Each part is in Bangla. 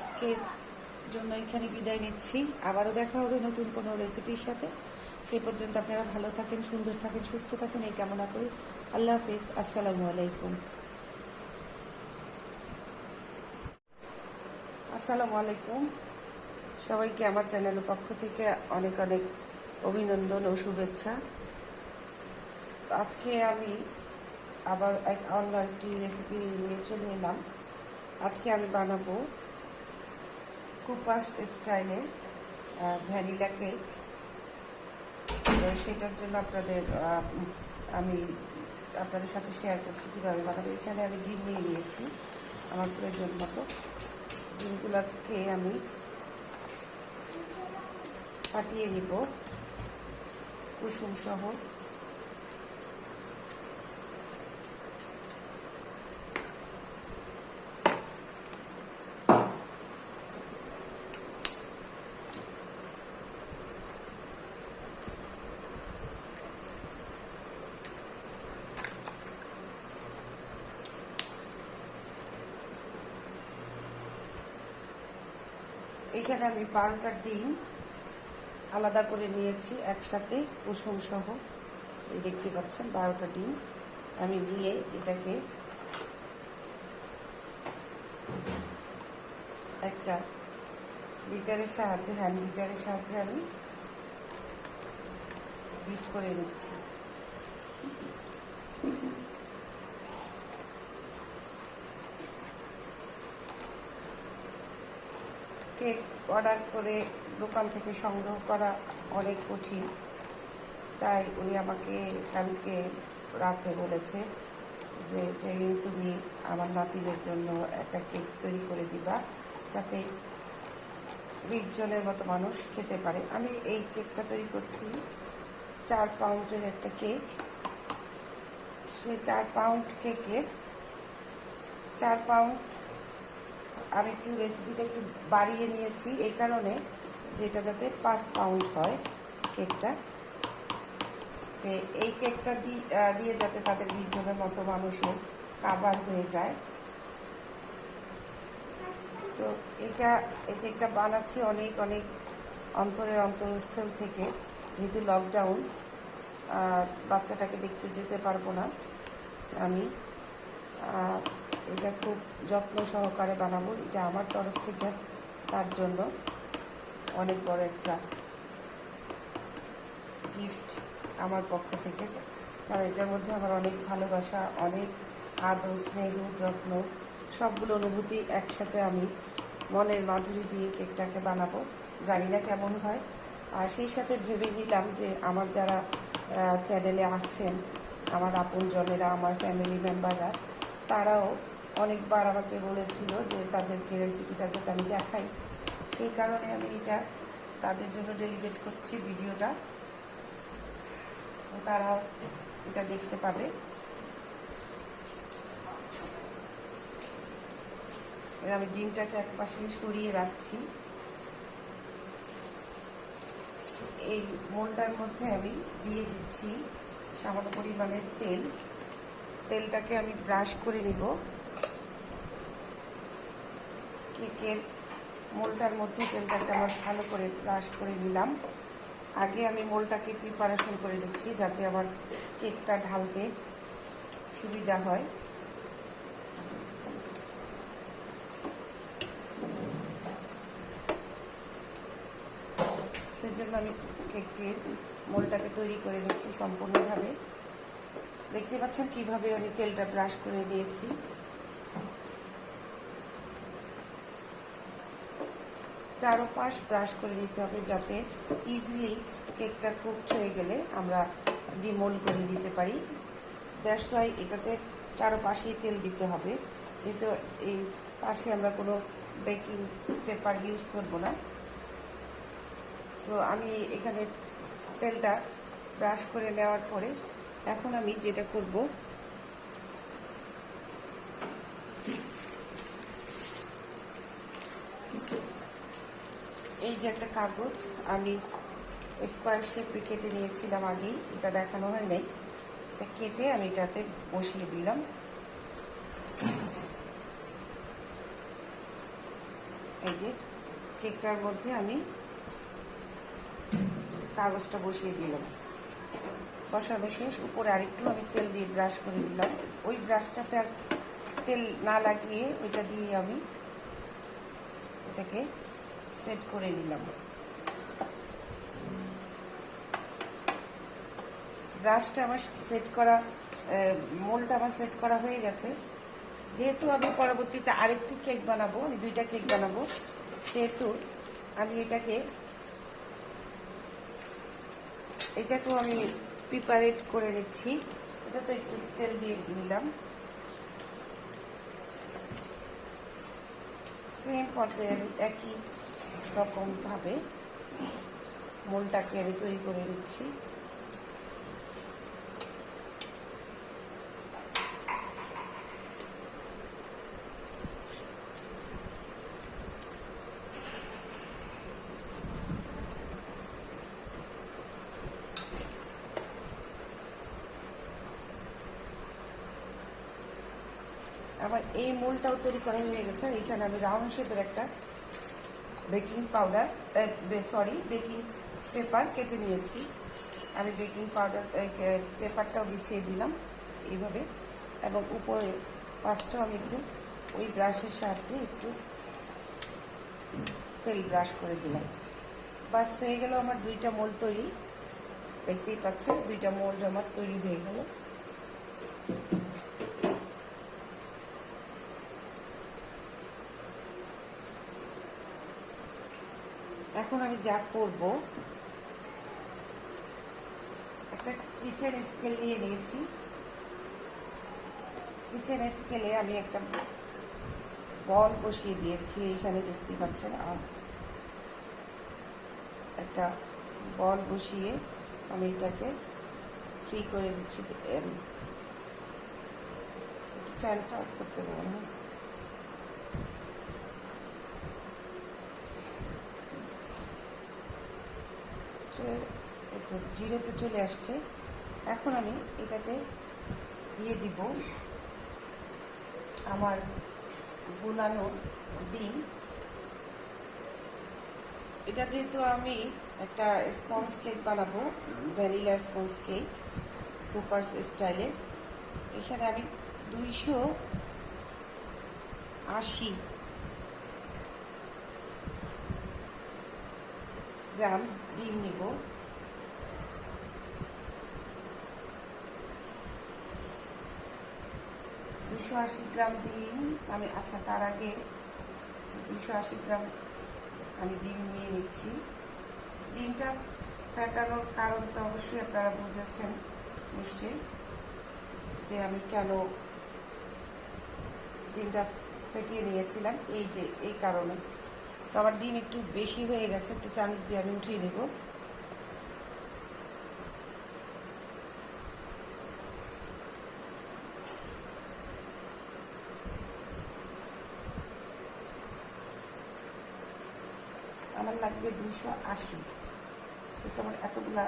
আজকের জন্য এখানে বিদায় নিচ্ছি। আবারও দেখা হবে নতুন কোনো রেসিপির সাথে। সে পর্যন্ত আপনারা ভালো থাকেন, সুন্দর থাকেন, সুস্থ থাকেন, এই কামনা করি। আল্লাহ হাফিজ, আসসালামু আলাইকুম। আসসালামু আলাইকুম। সবাইকে আমার চ্যানেলের পক্ষ থেকে অনেক অনেক অভিনন্দন ও শুভেচ্ছা। আজকে আমি আবার এক অন্য একটি রেসিপি নিয়ে চলে এলাম। আজকে আমি বানাবো কুপার্স স্টাইলে ভ্যানিলা কেক সেটার জন্য আপনাদের আমি আপনাদের সাথে শেয়ার করছি কীভাবে বানাবো এখানে আমি ডিম নিয়ে নিয়েছি, আমার প্রয়োজন মতো। ডিমগুলোকে আমি ফাটিয়ে নিব। কুসুম এখানে আমি বারোটা ডিম আলাদা করে নিয়েছি একসাথে, কুসুম সহ। এই দেখতে পাচ্ছেন, বারোটা ডিম। আমি নিয়ে এটাকে একটা বিটারের সাহায্যে, হ্যান্ড বিটারের সাহায্যে আমি বিট করে নিচ্ছি। কেক অর্ডার করে দোকান থেকে সংগ্রহ করা অনেক কঠিন। তাই উনি আমাকে কালকে রাতে বলেছে যে সেদিন তুমি আমার নাতিদের জন্য একটা কেক তৈরি করে দিবা যাতে বিশ জনের মতো মানুষ খেতে পারে। আমি এই কেকটা তৈরি করছি, চার পাউন্ডের একটা কেক। সেই চার পাউন্ড কেকের চার পাউন্ড আমি একটু রেসিপিটা একটু বাড়িয়ে নিয়েছি। এই কারণে যেটা যাতে পাঁচ পাউন্ড হয় কেকটা তো এই কেকটা দিয়ে যাতে তাদের বিশ জনের মতো মানুষের কাবার হয়ে যায়। তো এটা, এই কেকটা বানাচ্ছি অনেক অনেক অন্তরের অন্তরস্থল থেকে। যেহেতু লকডাউন বাচ্চাটাকে দেখতে যেতে পারব না আমি। এটা খুব যত্ন সহকারে বানাবো। এটা আমার তরফ থেকে তার জন্য অনেক বড় একটা গিফট আমার পক্ষ থেকে। কারণ এটার মধ্যে আমার অনেক ভালোবাসা, অনেক আদর, স্নেহ, যত্ন, সবগুলো অনুভূতি একসাথে আমি মনের মাধুরী দিয়ে কেকটাকে বানাবো। জানি না কেমন হয়। আর সেই সাথে ভেবে নিলাম যে আমার যারা চ্যানেলে আছেন, আমার আপনজনেরা, আমার ফ্যামিলি মেম্বাররা তারাও অনেকবার আমাকে বলেছিল যে তাদেরকে রেসিপিটা যাতে আমি দেখাই। সেই কারণে আমি এটা তাদের জন্য ডেলিগেট করছি ভিডিওটা। তারা এটা দেখতে পাবে। আমি ডিমটাকে এক পাশে সরিয়ে রাখছি। এই মোলটার মধ্যে আমি দিয়ে দিচ্ছি সামান্য পরিমাণের তেল। তেলটাকে আমি ব্রাশ করে নিব। কেকের মোলটার মধ্যে তেলটাকে আমার ভালো করে ব্রাশ করে নিলাম। আগে আমি মোলটাকে প্রিপারেশন করে দিচ্ছি যাতে আমার কেকটা ঢালতে সুবিধা হয়। সেজন্য আমি কেকের মোলটাকে তৈরি করে নিচ্ছি সম্পূর্ণভাবে। দেখতে পাচ্ছেন কীভাবে আমি তেলটা ব্রাশ করে নিয়েছি। চারোপাশ ব্রাশ করে দিতে হবে যাতে ইজিলি কেকটা কুকড হয়ে গেলে আমরা ডিমোল করে দিতে পারি। দ্যাটস ওয়াই এটাতে চারোপাশেই তেল দিতে হবে। যেহেতু এই পাশে আমরা কোনো বেকিং পেপার ইউজ করব না। তো আমি এখানে তেলটা ব্রাশ করে নেওয়ার পরে এখন আমি যেটা করব এই যে একটা কাগজ, আমি স্কোয়ার শেপে কেটে নিয়েছিলাম আগেই, এটা দেখানো হয় নাই। এটা কেটে আমি এটাতে বসিয়ে দিলাম। এই যে কেকটার মধ্যে আমি কাগজটা বসিয়ে দিলাম। বসানো শেষ, উপরে আরেকটু আমি তেল দিয়ে ব্রাশ করে দিলাম ওই ব্রাশটাতে আর তেল না লাগিয়ে ওইটা দিয়ে আমি এটাকে সেট করে নিলাম। ব্রাশটা আমার সেট করা মোলটা আমার সেট করা হয়ে গেছে। যেহেতু আমি পরবর্তীতে আরেকটি কেক বানাবো, আমি দুইটা কেক বানাবো, সেহেতু আমি এটাকে, এটাকেও আমি প্রিপারেট করে নিচ্ছি। এটা তো একটু তেল দিয়ে নিলাম। সেম পর্যায়ে আমি একই রকমভাবে মোলটাকে আমি তৈরি করে নিচ্ছি। আমার এই মোলটাও তৈরি করা হয়ে গেছে। এখানে আমি রাউন্ড শেপের একটা baking powder sorry baking paper কেটে নিয়েছি। আমি বেকিং পাউডার পেপারটাও বিছিয়ে দিলাম এইভাবে। এবং উপরে পাশটাও আমি একটু ওই ব্রাশের সাহায্যে একটু তেল ব্রাশ করে দিলাম। বাস, হয়ে গেল আমার দুইটা মোল তৈরি। দেখতেই পাচ্ছেন, দুইটা মোল্ড আমার তৈরি হয়ে গেল। এখন আমি যা করব, একটা কিচেন স্কেল নিয়ে নিয়েছি। কিচেন স্কেলে আমি একটা বল বসিয়ে দিয়েছি, এইখানে দেখতে পাচ্ছেন, আর একটা বল বসিয়ে আমি এটাকে ফ্রি করে দিচ্ছি ফ্যানটা অফ করতে পারব না একটু জিরোতে চলে আসছে। এখন আমি এটাতে দিয়ে দিব আমার গুলানো ডিম। এটা যেহেতু আমি একটা স্পঞ্জ কেক বানাবো, ভ্যানিলা স্পঞ্জ কেক কুপার্স স্টাইলে, এখানে আমি দুইশো আশি গ্রাম ডিম নিব। দুশো আশি গ্রাম ডিম আমি আচ্ছা তার আগে দুশো আশি গ্রাম আমি ডিম নিয়ে নিচ্ছি। ডিমটা ফেটানোর কারণ তো অবশ্যই আপনারা বুঝেছেন, নিশ্চয়ই, যে আমি কেন ডিমটা ফেটিয়ে নিয়েছিলাম। এই যে, এই কারণে। তো আমার ডিম একটু বেশি হয়ে গেছে, একটু চামচ দিয়ে আমি উঠিয়ে দেবো। আমার লাগবে দুশো আশি। কিন্তু আমার এতগুলা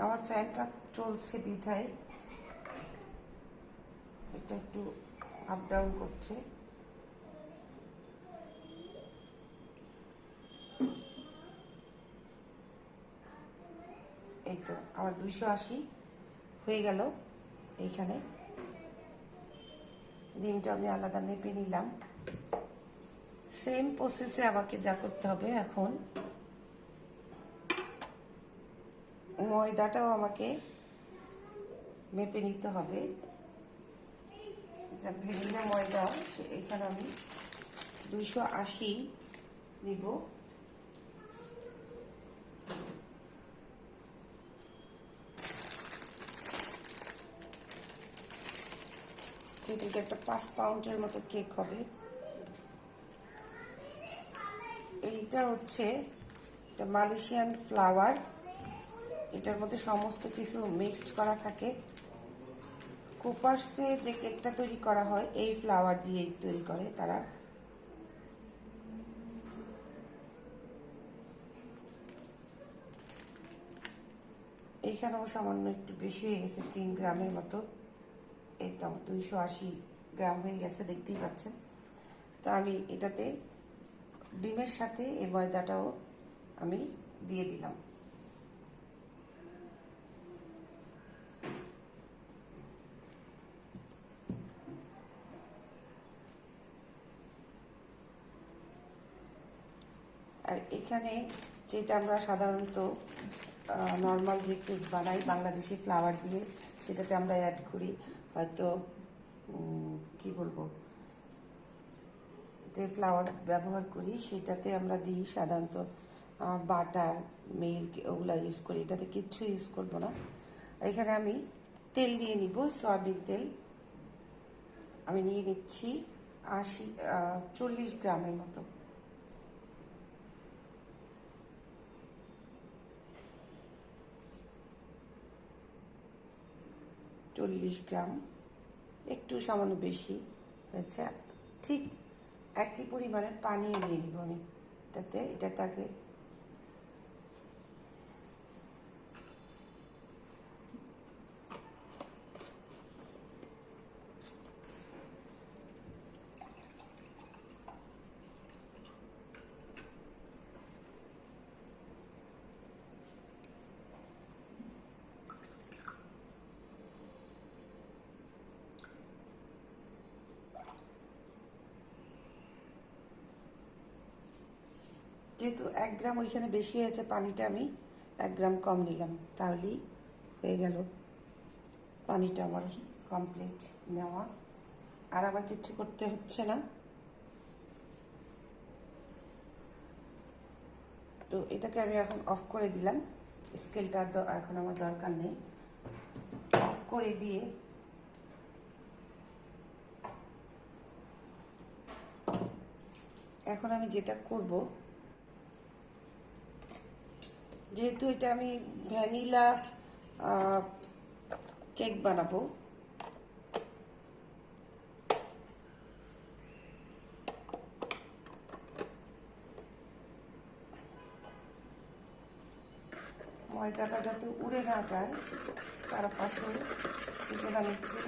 আমার ফ্যানটা চলছে বিধায়। এটা একটু আপ ডাউন করছে। এই তো, আমার দুইশো আশি হয়ে গেল এইখানে। ডিমটা আমি আলাদা মেপে নিলাম। সেম প্রসেসে আমাকে যা করতে হবে এখন। ময়দাটাও আমাকে মেপে নিতে হবে। যা ভেনিলা ময়দা এখানে আমি দুশো আশি নিব। কিন্তু একটা পাঁচ পাউন্ডের মতো কেক হবে। এইটা হচ্ছে এটা মালয়েশিয়ান ফ্লাওয়ার। এটার মধ্যে সমস্ত কিছু মিক্সড করা থাকে। কুপার্সে যে কেকটা তৈরি করা হয়, এই ফ্লাওয়ার দিয়ে তৈরি করে তারা। এইখানেও সামান্য একটু বেশি হয়ে গেছে, তিন গ্রামের মতো। এই তো দুইশো আশি গ্রাম হয়ে গেছে, দেখতেই পাচ্ছেন। তো আমি এটাতে ডিমের সাথে এই ময়দাটাও আমি দিয়ে দিলাম আর এখানে যেটা আমরা সাধারণত নর্মাল যে কেক বানাই, বাংলাদেশি ফ্লাওয়ার দিয়ে, সেটাতে আমরা অ্যাড করি। হয়তো কি বলব? যে ফ্লাওয়ার ব্যবহার করি, সেটাতে আমরা দিই সাধারণত বাটার মিল্ক ওগুলো ইউজ করি। এটাতে কিচ্ছু ইউজ করব না। এখানে আমি তেল নিয়ে নিব, সয়াবিন তেল। আমি নিয়ে নিচ্ছি আশি চল্লিশ গ্রামের মতো। চল্লিশ গ্রাম, একটু সামান্য বেশি হয়েছে। ঠিক একই পরিমাণের পানি দিয়ে দিব আমি। এটাতে এটা তাকে যেহেতু এক গ্রাম ওইখানে বেশি হয়েছে পানিটা আমি এক গ্রাম কম নিলাম, তাহলেই হয়ে গেল। পানিটা আমার কমপ্লিট নেওয়া। আর আমার কিছু করতে হচ্ছে না। তো এটাকে আমি এখন অফ করে দিলাম। স্কেলটা এখন আমার দরকার নেই। অফ করে দিয়ে এখন আমি যেটা করব যেহেতু এটা আমি ভ্যানিলা কেক বানাবো। ময়দাটা যাতে উড়ে না যায় চারপাশে, সেজন্য আমি একটু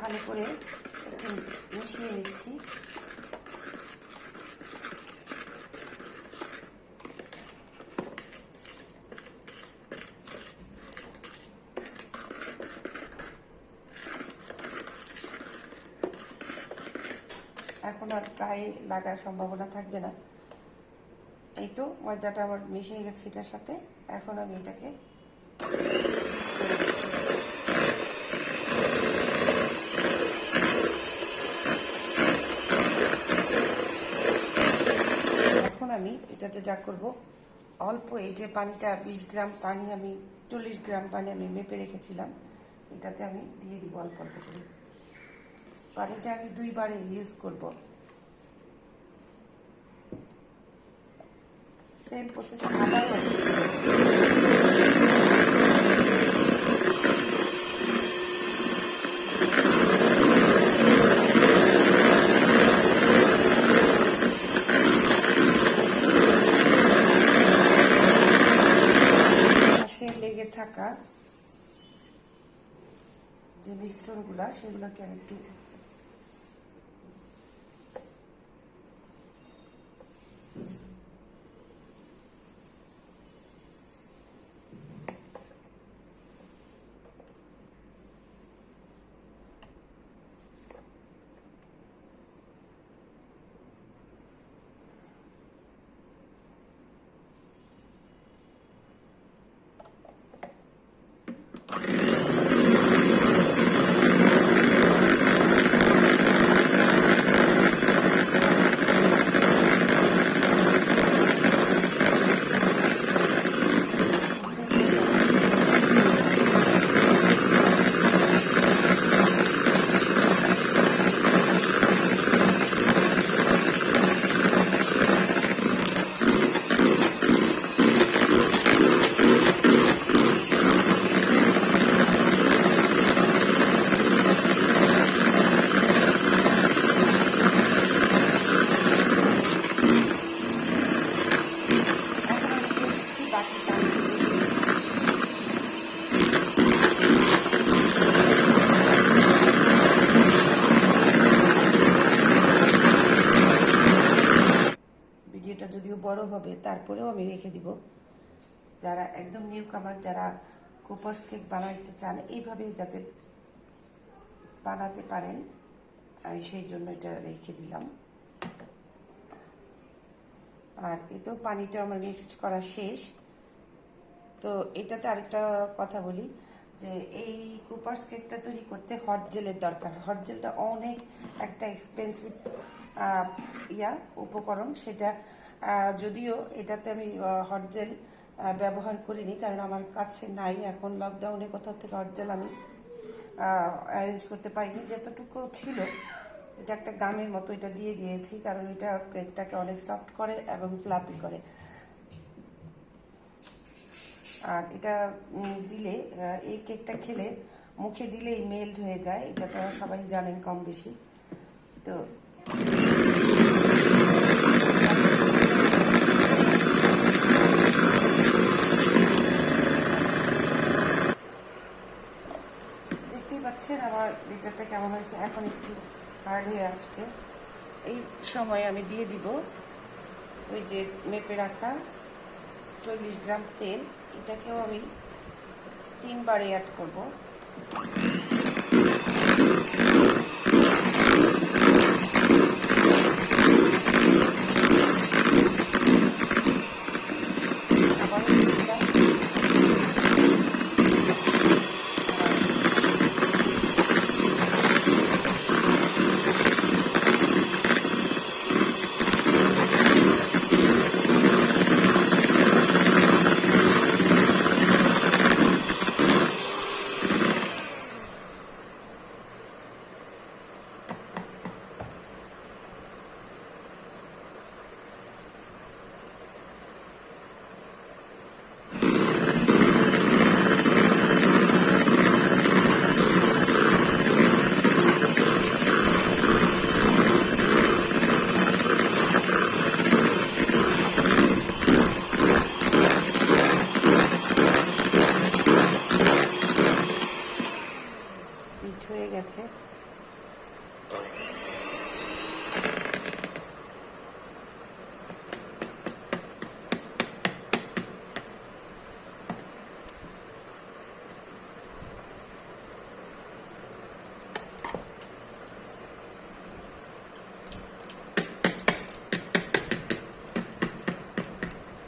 ভালো করে একটু মিশিয়ে নিচ্ছি। এখন আর গায়ে লাগার সম্ভাবনা থাকবে না। এই তো ময়দাটা আমার মিশে গেছে এটার সাথে। এখন আমি এটাকে এখন আমি এটাতে যা করব, অল্প এই যে পানিটা, বিশ গ্রাম পানি আমি, চল্লিশ গ্রাম পানি আমি মেপে রেখেছিলাম। এটাতে আমি দিয়ে দিব অল্প অল্প করে। পানিটা আমি দুইবারে ইউজ করব। সেম প্রসেস আবারও লেগে থাকা যে মিশ্রণগুলা সেগুলোকে আমি একটু যারা একদম নিউ কামার যারা কুপার্স কেক বানাইতে চান, এইভাবে যাতে বানাতে পারেন, আমি সেই জন্য এটা রেখে দিলাম। আর এতেও পানিটা আমার মিক্সড করা শেষ। তো এটাতে আরেকটা কথা বলি, যে এই কুপার্স কেকটা তৈরি করতে হট জেলের দরকার। হট জেলটা অনেক একটা এক্সপেন্সিভ ইয়া, উপকরণ। সেটা যদিও এটাতে আমি হট জেল ব্যবহার করিনি, কারণ আমার কাছে নাই। এখন লকডাউনে কোথাও থেকে হট জেল আমি অ্যারেঞ্জ করতে পারিনি। যতটুকু ছিল, এটা একটা গামের মতো এটা দিয়ে দিয়েছি, কারণ এটা কেকটাকে অনেক সফট করে এবং ফ্লাপি করে। আর এটা দিলে এই কেকটা খেলে মুখে দিলেই মেল্ট হয়ে যায়, এটা তো সবাই জানেন কম বেশি তো দেখতেই পাচ্ছেন আমার লিটারটা কেমন হয়েছে? এখন একটু হার্ড হয়ে আসছে। এই সময় আমি দিয়ে দিব ওই যে মেপে রাখা চল্লিশ গ্রাম তেল। এটাকেও আমি তিনবারে অ্যাড করব আবার দিলাম। হিট হয়ে গেছে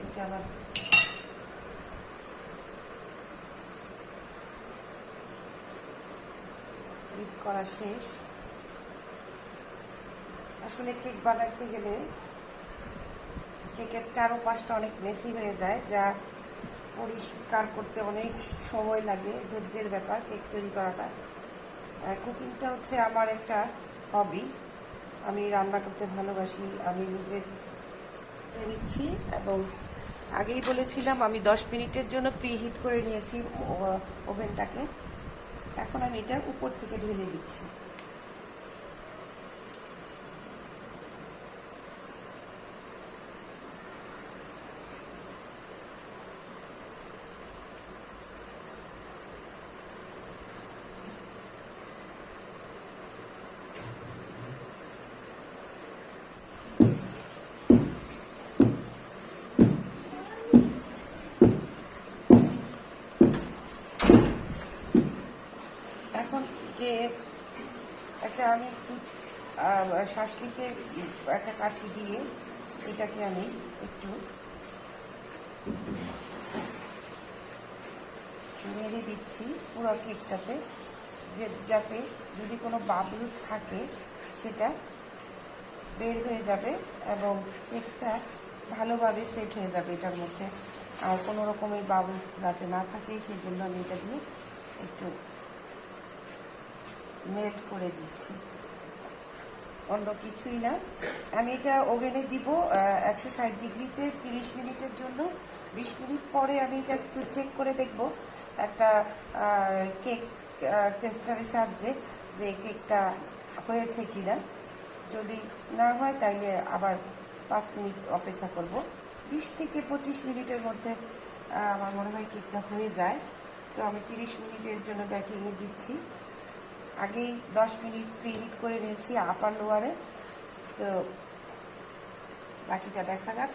এটা আবার বিট করা শেষ। আসলে কেক বানাতে গেলে কেকের চারোপাশটা অনেক মেসি হয়ে যায়, যা পরিষ্কার করতে অনেক সময় লাগে, ধৈর্যের ব্যাপার কেক তৈরি করাটা। কুকিংটা হচ্ছে আমার একটা হবি আমি রান্না করতে ভালোবাসি, আমি নিজের নিচ্ছি এবং আগেই বলেছিলাম, আমি দশ মিনিটের জন্য প্রি হিট করে নিয়েছি ওভেনটাকে। এখন আমি এটা উপর থেকে ঢেলে দিচ্ছি এখন যে একটা আমি একটু শ্বাসলিকে একটা কাঠি দিয়ে এটাকে আমি একটু নেড়ে দিচ্ছি পুরো কেকটাতে যে যাতে যদি কোনো বাবলস থাকে সেটা বের হয়ে যাবে এবং কেকটা ভালোভাবে সেট হয়ে যাবে এটার মধ্যে। আর কোনো রকমের বাবলস যাতে না থাকে, সেই জন্য আমি এটা দিয়ে একটু মেল্ট করে দিচ্ছি। অন্য কিছুই না। আমি এটা ওভেনে দিব একশো ষাট ডিগ্রিতে তিরিশ মিনিটের জন্য। বিশ মিনিট পরে আমি এটা একটু চেক করে দেখব। একটা কেক টেস্টারের সাহায্যে যে কেকটা হয়েছে কিনা। যদি না হয়, তাইলে আবার পাঁচ মিনিট অপেক্ষা করব। বিশ থেকে পঁচিশ মিনিটের মধ্যে আমার মনে হয় কেকটা হয়ে যায়। তো আমি তিরিশ মিনিটের জন্য ব্যাকিংয়ে দিচ্ছি। আগেই দশ মিনিট প্রিহিট করে নিয়েছি আপার লোয়ারে তো বাকিটা দেখা যাক।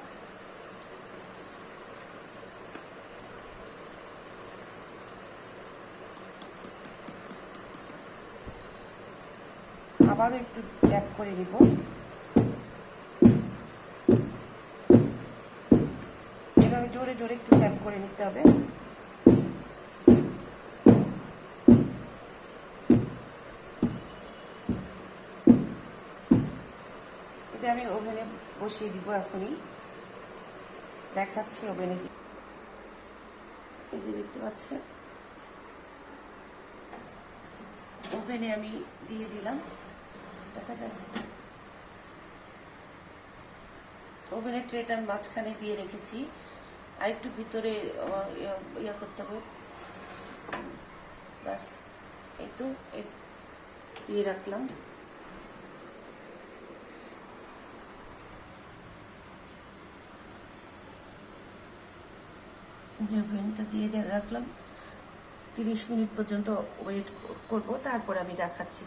আবারও একটু ব্যাক করে নিব। এভাবে জোরে জোরে একটু ট্যাপ করে নিতে হবে। বসিয়ে দিব এখনই। দেখাচ্ছি ওভেনে দি- এই যে দেখতে পাচ্ছেন। ওভেনে আমি দিয়ে দিলাম। দেখা যাবে ওভেনের ট্রেটা আমি মাঝখানে দিয়ে রেখেছি। আর একটু ভিতরে ইয়া- করতে হবে। ব্যাস, এই তো দিয়ে রাখলাম। দিয়ে দিয়ে রাখলাম। তিরিশ মিনিট পর্যন্ত ওয়েট করব তারপর আমি দেখাচ্ছি।